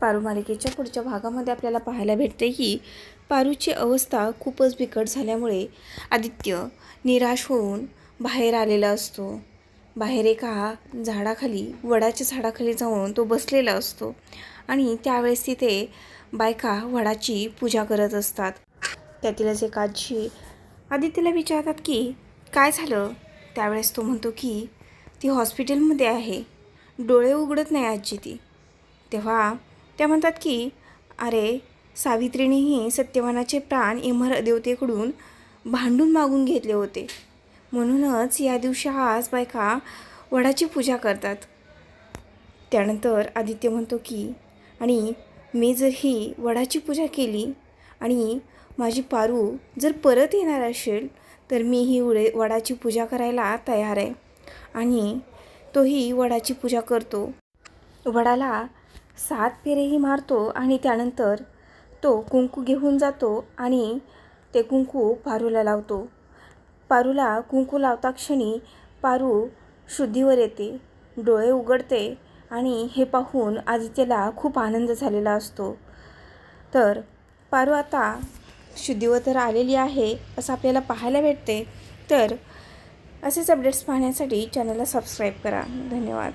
पारू मालिकेच्या पुढच्या भागामध्ये आपल्याला पाहायला भेटते की पारूची अवस्था खूपच बिकट झाल्यामुळे आदित्य निराश होऊन बाहेर आलेला असतो. बाहेर एका झाडाखाली वडाच्या झाडाखाली जाऊन तो बसलेला असतो आणि त्यावेळेस तिथे बायका वडाची पूजा करत असतात. त्यातीलच एक आजी आदित्यला विचारतात की काय झालं? त्यावेळेस तो म्हणतो की ती हॉस्पिटलमध्ये आहे. डोळे उघडत नाही आजी ती. तेव्हा त्या म्हणतात की अरे सावित्रीनेही सत्यवानाचे प्राण इमर देवतेकडून भांडून मागून घेतले होते. म्हणूनच या दिवशी आज बायका वडाची पूजा करतात. त्यानंतर आदित्य म्हणतो की आणि मी जर ही वडाची पूजा केली आणि माझी पारू जर परत येणार असेल तर मी ही उडे वडाची पूजा करायला तयार आहे आणि तोही वडाची पूजा करतो. वडाला सात फेरेही मारतो आणि त्यानंतर तो कुंकू घेऊन जातो आणि ते कुंकू पारूला लावतो. पारूला कुंकू लावता क्षणी पारू शुद्धीवर येते डोळे उघडते आणि हे पाहून आदित्यला खूप आनंद झालेला असतो. तर पारू आता शुद्धीवर तर आलेली आहे असं आपल्याला पाहायला भेटते. तर असेच अपडेट्स पाहण्यासाठी चॅनलला सबस्क्राईब करा. धन्यवाद.